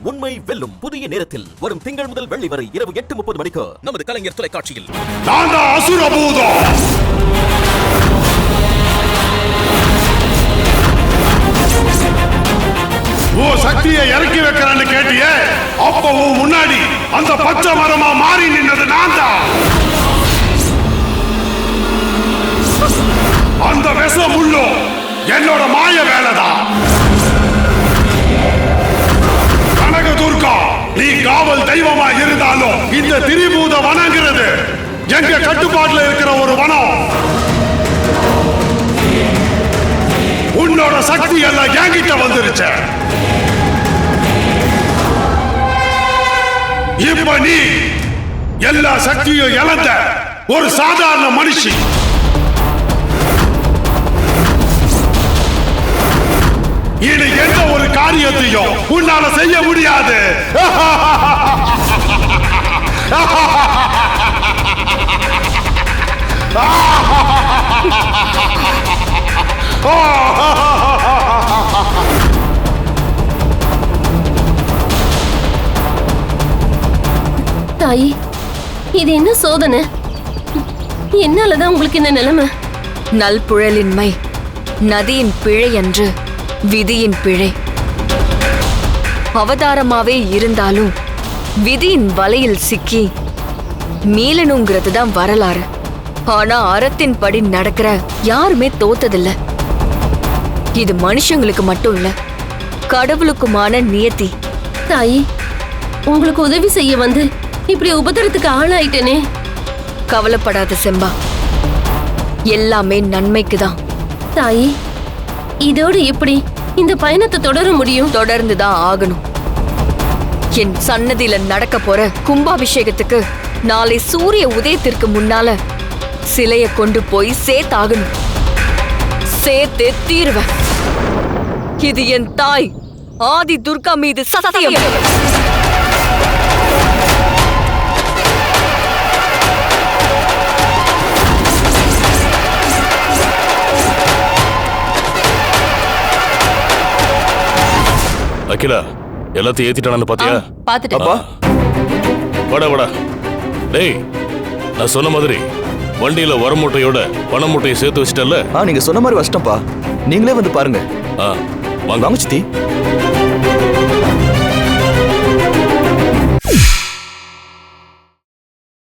உண்மை வெல்லும் புதிய நேரத்தில் வரும் திங்கள் முதல் வெள்ளி வரை இரவு எட்டு முப்பது மணிக்கு நமது கலைஞர் தொலைக்காட்சியில். ஓ அசுர சக்தியை இறக்கி வைக்கிறேன்னு கேட்டியே? அப்பவும் முன்னாடி அந்த பச்சை மரமா மாறி நின்னது நான் தான் நீ தெய்வமா இருந்தாலும் இந்த திரிபூத வனங்கிறது எங்க கட்டுப்பாட்டுல இருக்கிற ஒரு வனம். உன்னோட சக்தி எல்லாம் என்கிட்ட வந்துருச்சு. இப்ப நீ எல்லா சக்தியும் இழந்த ஒரு சாதாரண மனுஷன் காரியத்தையும் உன்னால செய்ய முடியாது. தாயி இது என்ன சோதனை? என்னாலதான் உங்களுக்கு இந்த நிலைமை? நல்புழலின்மை நதியின் பிழை என்று விதியின் பிழை. அவதாரமாவே இருந்தாலும் விதியின் வலையில் சிக்கி மீளணுங்கிறது தான் வரலாறு. ஆனா அறத்தின் படி நடக்கிற யாருமே தோத்ததில்ல. இது மனுஷங்களுக்கு மட்டும் இல்ல கடவுளுக்குமான நியத்தி. தாயி உங்களுக்கு உதவி செய்ய வந்து இப்படி உபத்திரத்துக்கு ஆளாயிட்டேனே. கவலைப்படாத செம்பா எல்லாமே நன்மைக்கு தான் தாயி இதோடு எப்படி இந்த பயணத்தை தொடர முடியும்? தொடர்ந்து தான் ஆகணும். என் சன்னதியில நடக்க போற கும்பாபிஷேகத்துக்கு நாளை சூரிய உதயத்திற்கு முன்னால சிலைய கொண்டு போய் சேர்த்தாகணும். சேர்த்து தீருவேன். இது என் தாய் ஆதி துர்கா மீது சத்தியம். அகிலா எல்லாத்தையும் ஏத்திட்டானு பாத்தியா? பாத்துட்டு அப்பா. வாடா வாடா. டேய் நான் சொன்ன மாதிரி வண்டியில வர மூட்டையோட பண மூட்டையை சேர்த்து வச்சிட்டல்ல ஆ நீங்க சொன்ன மாதிரி வச்சிட்டோம்ப்பா நீங்களே வந்து பாருங்க. ஆ வாங்க. வாங்க சித்தி.